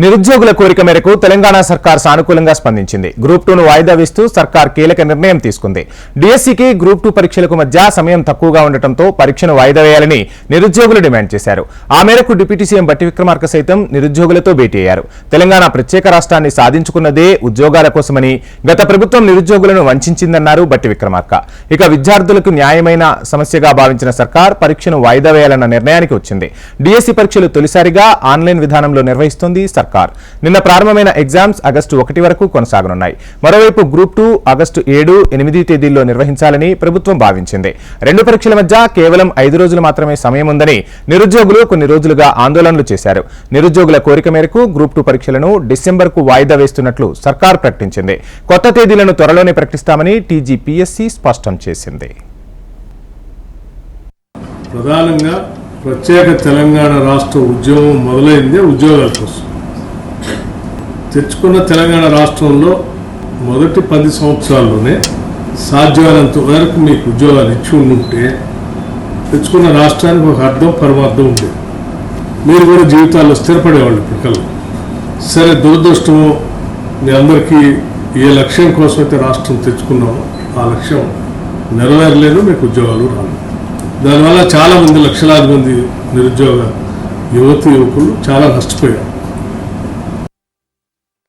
నిరుద్యోగుల కోరిక మేరకు తెలంగాణ సర్కార్ సానుకూలంగా స్పందించింది. గ్రూప్ టూను వాయిదా వేస్తూ సర్కార్ కీలక నిర్ణయం తీసుకుంది. డిఎస్సికి గ్రూప్ టూ పరీక్షలకు మధ్య సమయం తక్కువగా ఉండటంతో పరీక్షను వాయిదా వేయాలని నిరుద్యోగులు డిమాండ్ చేశారు. ఆ మేరకు డిప్యూటీ సీఎం బట్టి విక్రమార్క సైతం నిరుద్యోగులతో భేటీ అయ్యారు. తెలంగాణ ప్రత్యేక రాష్ట్రాన్ని సాధించుకున్నదే ఉద్యోగాల కోసమని గత ప్రభుత్వం నిరుద్యోగులను వంచిందన్నారు బట్టి విక్రమార్క. ఇక విద్యార్థులకు న్యాయమైన సమస్యగా భావించిన సర్కార్ పరీక్షను వాయిదా వేయాలన్న నిర్ణయానికి వచ్చింది. డిఎస్సి పరీక్షలు తొలిసారిగా ఆన్లైన్ విధానంలో నిర్వహిస్తోంది సర్కార్. నిన్న ప్రారంభమైన ఎగ్జామ్స్ ఆగస్టు ఒకటి వరకు కొనసాగనున్నాయి. మరోవైపు గ్రూప్ టూ ఆగస్టు ఏడు ఎనిమిది తేదీల్లో నిర్వహించాలని ప్రభుత్వం భావించింది. రెండు పరీక్షల మధ్య కేవలం ఐదు రోజులు మాత్రమే సమయం ఉందని నిరుద్యోగులు కొన్ని రోజులుగా ఆందోళనలు చేశారు. నిరుద్యోగుల కోరిక మేరకు గ్రూప్ టూ పరీక్షలను డిసెంబర్కు వాయిదా వేస్తున్నట్లు సర్కార్ ప్రకటించింది. కొత్త తేదీలను త్వరలోనే ప్రకటిస్తామని టీజీపీఎస్సీ స్పష్టం చేసింది. ప్రధానంగా ప్రత్యేక తెలంగాణ రాష్ట్ర ఉద్యమం మొదలైందే ఉద్యోగాల కోసం. తెచ్చుకున్న తెలంగాణ రాష్ట్రంలో మొదటి పది సంవత్సరాల్లోనే సాధ్యమైనంత వరకు మీకు ఉద్యోగాలు ఇచ్చి ఉంటే తెచ్చుకున్న రాష్ట్రానికి ఒక అర్థం పరమార్థం ఉండేది మీరు కూడా జీవితాల్లో స్థిరపడేవాళ్ళు పిల్లలు. సరే దురదృష్టము మీ అందరికీ ఏ లక్ష్యం కోసం అయితే రాష్ట్రం తెచ్చుకున్నామో ఆ లక్ష్యం నెరవేరలేదు మీకు ఉద్యోగాలు రాలేదు. దానివల్ల చాలామంది లక్షలాది మంది నిరుద్యోగ యువతి యువకులు చాలా నష్టపోయారు.